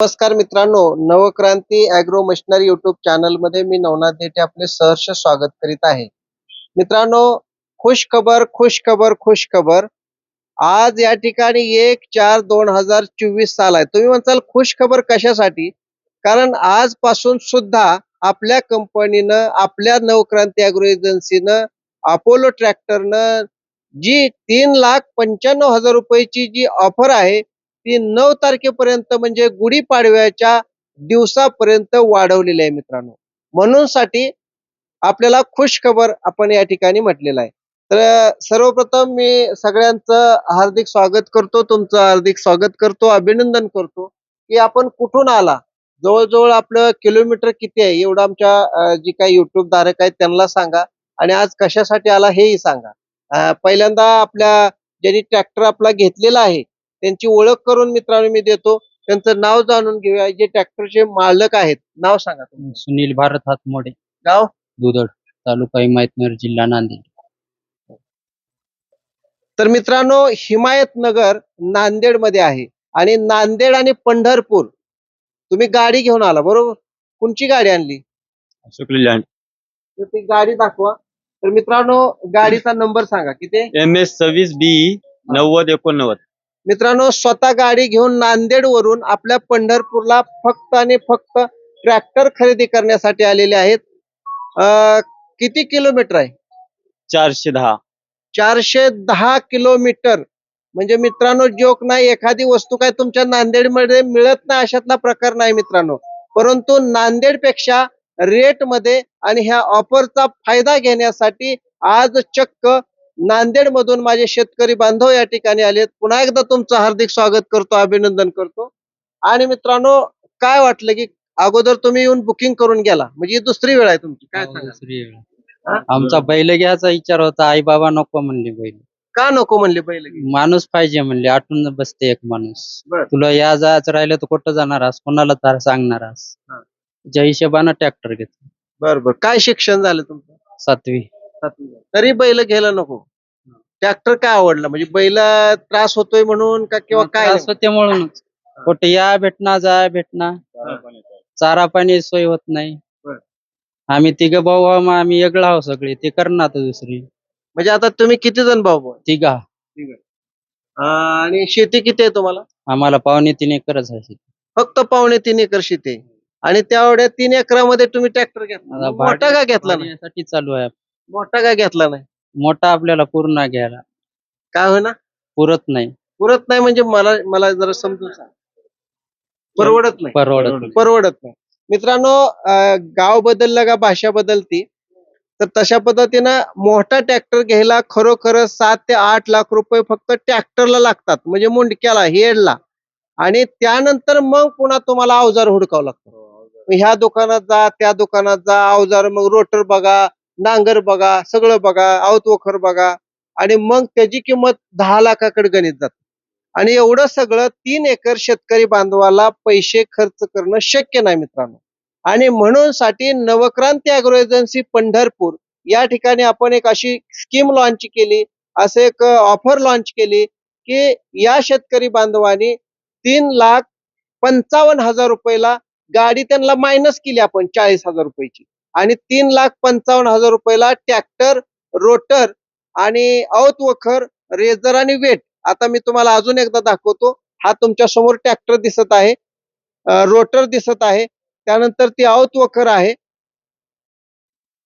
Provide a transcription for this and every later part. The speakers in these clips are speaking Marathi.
नमस्कार मित्रांनो नवक्रांती अॅग्रो मशिनरी युट्यूब चॅनलमध्ये मी नवनाथ देठे आपले सहर्ष स्वागत करीत आहे. मित्रांनो खुश खबर खुश खबर खुश खबर. आज या ठिकाणी एक चार दोन हजार चोवीस साल आहे. तुम्ही म्हणताल खुश खबर कशासाठी? कारण आजपासून सुद्धा आपल्या कंपनीनं आपल्या नवक्रांती अॅग्रो एजन्सीनं अपोलो ट्रॅक्टरनं जी तीन लाख पंच्याण्णव हजार रुपयाची जी ऑफर आहे ती नऊ तारखेपर्यंत म्हणजे गुढीपाडव्याच्या दिवसापर्यंत वाढवलेली आहे मित्रांनो. म्हणून साठी आपल्याला खुश खबर आपण या ठिकाणी म्हटलेलं आहे. तर सर्वप्रथम मी सगळ्यांचं हार्दिक स्वागत करतो तुमचं हार्दिक स्वागत करतो अभिनंदन करतो की आपण कुठून आला? जवळजवळ आपलं किलोमीटर किती आहे? एवढं आमच्या जी काही युट्यूब धारक आहेत त्यांना सांगा आणि आज कशासाठी आला हेही सांगा. पहिल्यांदा आपल्या ज्यांनी ट्रॅक्टर आपला घेतलेला आहे त्यांची ओळख करून मित्रांनो मी देतो. त्यांचं नाव जाणून घेऊया. जे ट्रॅक्टरचे मालक आहेत नाव सांगा तुम्ही. सुनील भारत हातमोडे. गाव? दुधड तालुका हिमायतनगर जिल्हा नांदेड. तर मित्रांनो हिमायतनगर नांदेडमध्ये आहे आणि नांदेड आणि पंढरपूर. तुम्ही गाडी घेऊन आला बरोबर? कोणची गाडी आणली? अशोक लिलँड तर ती गाडी दाखवा. तर मित्रांनो गाडीचा नंबर सांगा किती? एम एस सव्वीस बी नव्वद एकोणनव्वद. मित्रांनो स्वतः गाडी घेऊन नांदेड वरून आपल्या पंढरपूरला फक्त आणि फक्त ट्रॅक्टर खरेदी करण्यासाठी आलेले आहेत. अं, किती किलोमीटर आहे? चारशे दहा. चारशे दहा किलोमीटर. म्हणजे मित्रांनो जोक नाही एखादी वस्तू काय तुमच्या नांदेडमध्ये मिळत नाही अशातला प्रकार नाही मित्रांनो. परंतु नांदेडपेक्षा रेटमध्ये आणि ह्या ऑफरचा फायदा घेण्यासाठी आज चक्क नांदेड मधून माझे शेतकरी बांधव या ठिकाणी आलेत. पुन्हा एकदा तुमचं हार्दिक स्वागत करतो अभिनंदन करतो. आणि मित्रांनो काय वाटलं की अगोदर तुम्ही येऊन बुकिंग करून गेला? म्हणजे ही दुसरी वेळ आहे तुमची. काय सांगा. हा? आमचा बैल घ्यायचा विचार होता आई बाबा नको म्हणले बैल. का नको म्हणले पहिले माणूस पाहिजे म्हणले आठवून बसते एक माणूस. बर. तुला या जायचं राहिलं तर कुठं जाणार आहेस कोणाला तर सांगणार आहेस हा. त्या हिशोबानं ट्रॅक्टर घेतला. बर बर. काय शिक्षण झालं तुमचं? सातवी. तरी बैल घ्यायला नको. ट्रॅक्टर काय आवडला? म्हणजे बैल त्रास होतोय म्हणून का किंवा काय त्रास होते म्हणूनच. कुठे या भेटना जा भेटना. चारा पाणी सोय होत नाही. बर. आम्ही तिघ भाऊ आहो, मग आम्ही वेगळं आहो सगळे. ते करणार आता दुसरी. म्हणजे आता तुम्ही किती जण भाऊ भाऊ? तिघा. अं, आणि शेती किती आहे तुम्हाला? आम्हाला पावणे तीन एकरच आहे शेती. फक्त पावणे तीन एकर शेती आहे. आणि तेवढ्या तीन एकरामध्ये तुम्ही ट्रॅक्टर घेतला. आता मोठा का घेतला नाही? चालू आहे. मोठा का घेतला नाही? मोठा आपल्याला पूर्ण घ्यायला. काय होईना? पुरत नाही. पुरत नाही म्हणजे मला मला जरा समजून सांग. परवडत नाही. परवडत नाही. परवडत नाही. मित्रांनो अं, गाव बदललं का भाषा बदलती तर तशा पद्धतीनं मोठा ट्रॅक्टर घ्यायला खरोखर सात ते आठ लाख रुपये फक्त ट्रॅक्टरला लागतात. म्हणजे मुंडक्याला हेडला. आणि त्यानंतर मग पुन्हा तुम्हाला अवजार हुडकावं लागतं. मग ह्या दुकानात जा त्या दुकानात जा अवजार मग रोटर बघा नांगर बघा सगळं बघा आवतवखर बघा आणि मग त्याची किंमत दहा लाखाकडे गणित जाते. आणि एवढं सगळं तीन एकर शेतकरी बांधवाला पैसे खर्च करणं शक्य नाही मित्रांनो. आणि म्हणून साठी नवक्रांती अॅग्रो एजन्सी पंढरपूर या ठिकाणी आपण एक अशी स्कीम लॉन्च केली असं एक ऑफर लॉन्च केली की या शेतकरी बांधवांनी तीन लाख पंचावन्न हजार रुपयाला गाडी त्यांना मायनस केली आपण चाळीस हजार रुपयाची. आणि तीन लाख पंचावन्न हजार रुपयाला ट्रॅक्टर रोटर आणि औत वखर रेझर आणि वेट. आता मी तुम्हाला अजून एकदा दाखवतो. हा तुमच्यासमोर ट्रॅक्टर दिसत आहे. रोटर दिसत आहे. त्यानंतर ती औत वखर आहे.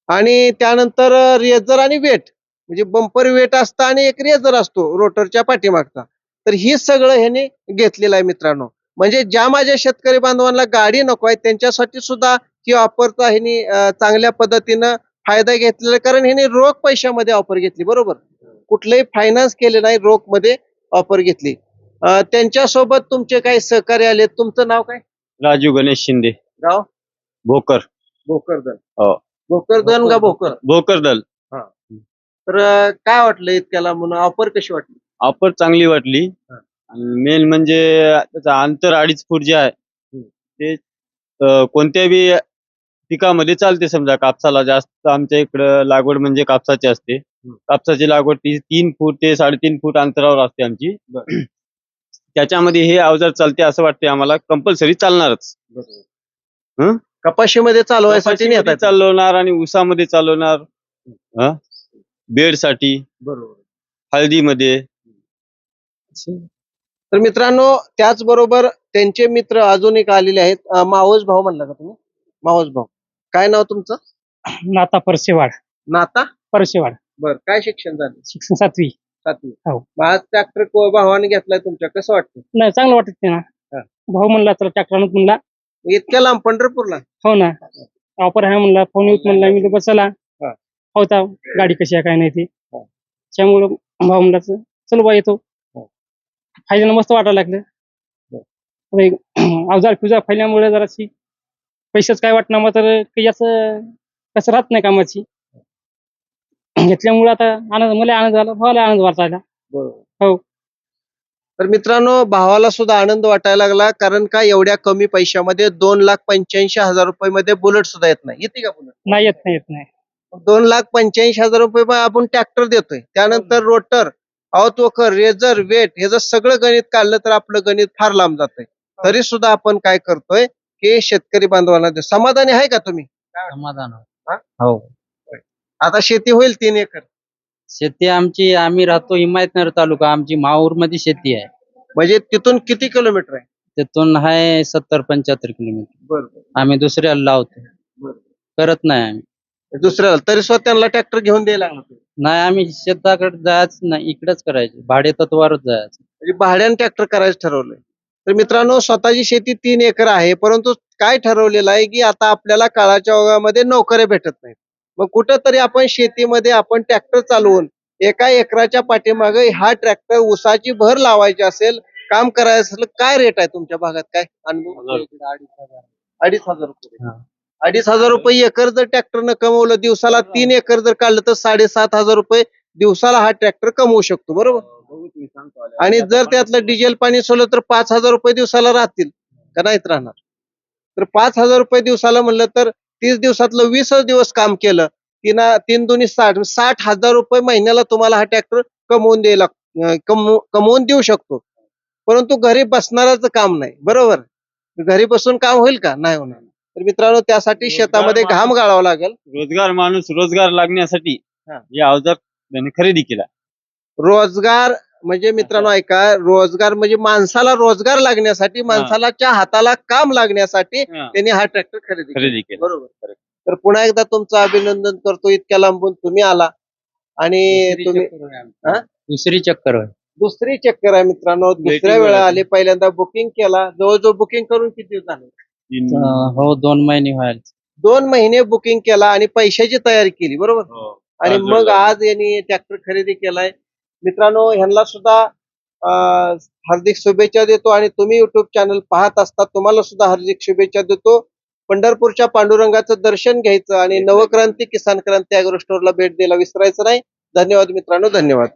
आणि त्यानंतर रेझर आणि वेट. म्हणजे बंपर वेट असतं आणि एक रेझर असतो रोटरच्या पाठीमागचा. तर ही सगळं ह्याने घेतलेलं आहे मित्रांनो. म्हणजे ज्या माझ्या शेतकरी बांधवांना गाडी नको आहे त्यांच्यासाठी सुद्धा ही ऑफरचा ह्यानी चांगल्या पद्धतीनं फायदा घेतलेला. कारण ह्याने रोख पैशामध्ये ऑफर घेतली बरोबर? कुठलंही फायनान्स केले नाही रोखमध्ये ऑफर घेतली त्यांच्यासोबत तुमचे काही सहकार्य आले तुमचं नाव काय? राजू गणेश शिंदे. गाव? भोकर. भोकरदन हो. भोकरदन का भोकर? भोकर दल. तर काय वाटलं इतक्याला म्हणून? ऑफर कशी वाटली? ऑफर चांगली वाटली. मेन म्हणजे त्याचं अंतर अडीच फूट जे आहे. ते अं, कोणत्या बी पिकामध्ये चालते समजा कापसाला जास्त आमच्या इकडं लागवड म्हणजे कापसाची असते. कापसाची लागवड ती तीन फूट ते साडेतीन फूट अंतरावर असते आमची. त्याच्यामध्ये हे अवजार चालते असं वाटते आम्हाला. कंपल्सरी चालणारच. कपाशीमध्ये चालवायसाठी कपाशीमध्ये नेतात चालवणार आणि ऊसामध्ये चालवणार. बेडसाठी बरोबर. हळदीमध्ये. तर मित्रांनो त्याचबरोबर त्यांचे मित्र अजून एक आलेले आहेत. अं, मावस भाऊ म्हणला का तुम्ही? मावस भाऊ काय नाव तुमचं? नाता परसेवाड. नाता? परसेवाड. बर काय शिक्षण झालं? शिक्षण सातवी. सातवी. हो. मग आज ट्रॅक्टर भावाने घेतलाय तुमच्या कसं वाटतं नाही चांगलं वाटत ते ना. हा. भाऊ म्हणला चला ट्रॅक्टरनं म्हणला. इतक्या लांब पंढरपूरला? हो ना. ऑफर आहे म्हणला फोन येऊत म्हणला मी बस चला हा. होता गाडी कशी आहे काय नाही ती. हा. त्यामुळं भाऊ म्हणला चल बा येतो. हा. फायद्यानं मस्त वाटायला लागलं. अवजार फिजार फायल्यामुळे जराशी पैशाच काय वाटणार मग तर काही असं कसं राहत नाही कामाची. घेतल्यामुळे आता आनंद मला आनंद झाला भावाला आनंद वाटायला हो. तर मित्रांनो भावाला सुद्धा आनंद वाटायला लागला कारण का एवढ्या कमी पैशामध्ये दोन लाख पंच्याऐंशी हजार रुपये मध्ये बुलेट सुद्धा येत नाही. येते का बुलेट? नाही येत नाही येत नाही. दोन लाख पंच्याऐंशी हजार रुपये आपण ट्रॅक्टर देतोय. त्यानंतर रोटर अवतोकर रेझर वेट हे जर सगळं गणित काढलं तर आपलं गणित फार लांब जातंय. तरी सुद्धा आपण काय करतोय की शेतकरी बांधवांना समाधानी आहे का तुम्ही? समाधान हा? हो. आता शेती होईल तीन एकर. शेती आमची आम्ही राहतो हिमायतनगर तालुका. आमची माहूरमध्ये शेती आहे. म्हणजे तिथून किती किलोमीटर आहे? तिथून आहे सत्तर पंच्याहत्तर किलोमीटर. बरोबर. आम्ही दुसऱ्याला लावतो. बरं. करत नाही आम्ही. दुसऱ्याला तरी सुद्धा त्यांना ट्रॅक्टर घेऊन द्यायला लागला नाही आम्ही शेताकडे जायचं नाही. इकडेच करायचं. भाडे तत्वावरच जायचं. म्हणजे भाड्याने ट्रॅक्टर करायचं ठरवलंय. तर मित्रांनो स्वतःची शेती तीन एकर आहे परंतु काय ठरवलेलं आहे की आता आपल्याला काळाच्या ओघामध्ये नोकऱ्या भेटत नाहीत. मग कुठंतरी आपण शेतीमध्ये आपण ट्रॅक्टर चालवून एका एकराच्या पाठीमागे हा ट्रॅक्टर ऊसाची भर लावायची असेल काम करायचं असेल काय रेट आहे तुमच्या भागात काय? अनुभव? अडीच हजार रुपये. हा. अडीच हजार रुपये एकर जर ट्रॅक्टरनं कमवलं दिवसाला तीन एकर जर काढलं तर साडेसात हजार रुपये दिवसाला हा ट्रॅक्टर कमवू शकतो बरोबर? आणि जर त्यातलं डिझेल पाणी सोडलं तर पाच हजार रुपये दिवसाला राहतील का नाहीत राहणार? तर पाच हजार रुपये दिवसाला म्हणलं तर तीस दिवसातलं वीसच दिवस काम केलं तीन तीन दोन्ही साठ साठ हजार रुपये महिन्याला तुम्हाला हा ट्रॅक्टर कमवून द्यायला कमवून देऊ शकतो. परंतु घरी बसणाराचं काम नाही बरोबर? घरी बसून काम होईल का? नाही होणार. तर मित्रांनो त्यासाठी शेतामध्ये घाम गाळावा लागेल. रोजगार माणूस रोजगार लागण्यासाठी हा. हे अवजार त्याने खरेदी केला. रोजगार म्हणजे मित्रांनो ऐका रोजगार म्हणजे माणसाला रोजगार लागण्यासाठी माणसालाच्या हाताला काम लागण्यासाठी हा, त्यांनी हा ट्रॅक्टर खरेदी केला. खरेदी केला. बरोबर. तर पुन्हा एकदा तुमचं अभिनंदन करतो. इतक्या लांबून तुम्ही आला. आणि दुसरी तुम्ही. हा? दुसरी चक्कर होय दुसरी चक्कर आहे मित्रांनो. दुसऱ्या Waiting वेळा आले पहिल्यांदा बुकिंग केला. जवळजवळ बुकिंग करून किती दिवस झाले? तीन- अं, हो दोन महिने व्हायला. दोन महिने बुकिंग केला आणि पैशाची तयारी केली बरोबर? हो. आणि मग. आज यांनी ट्रॅक्टर खरेदी केलाय. मित्रांनो ह्यांना सुद्धा हार्दिक शुभेच्छा देतो आणि तुम्ही युट्यूब चॅनल पाहत असता तुम्हाला सुद्धा हार्दिक शुभेच्छा देतो. पंढरपूरच्या पांडुरंगाचं दर्शन घ्यायचं आणि नवक्रांती किसान क्रांती अॅग्रो स्टोअरला भेट द्यायला विसरायचं नाही. धन्यवाद मित्रांनो धन्यवाद.